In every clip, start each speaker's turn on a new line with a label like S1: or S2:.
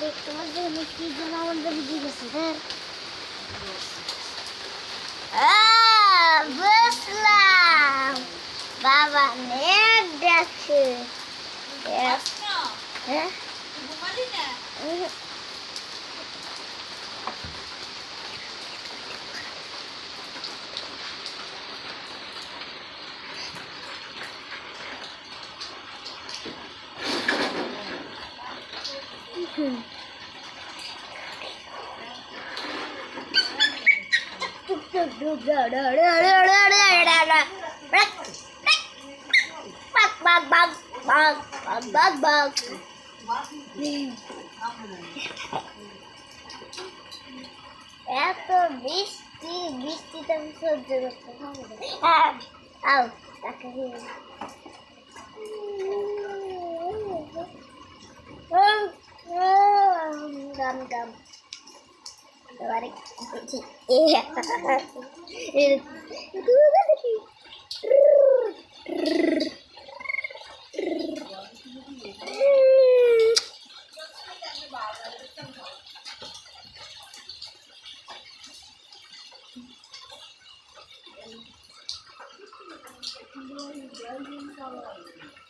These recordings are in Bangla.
S1: দেখতে পাচ্ছি কি যেন আমাদের দিয়ে গেছে। হ্যাঁ আহ, বুঝলাম। বাবা নেট দেখছে। হ্যাঁ? এত বৃষ্টি বৃষ্টিতে আমি সহ্য করতে পারব না। আও তাকে udah udah kunci iya itu lagi Thank you.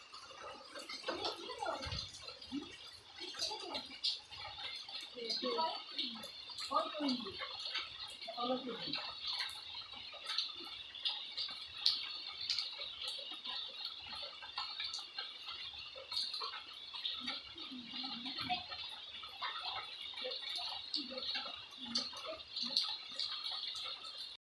S1: Thank you.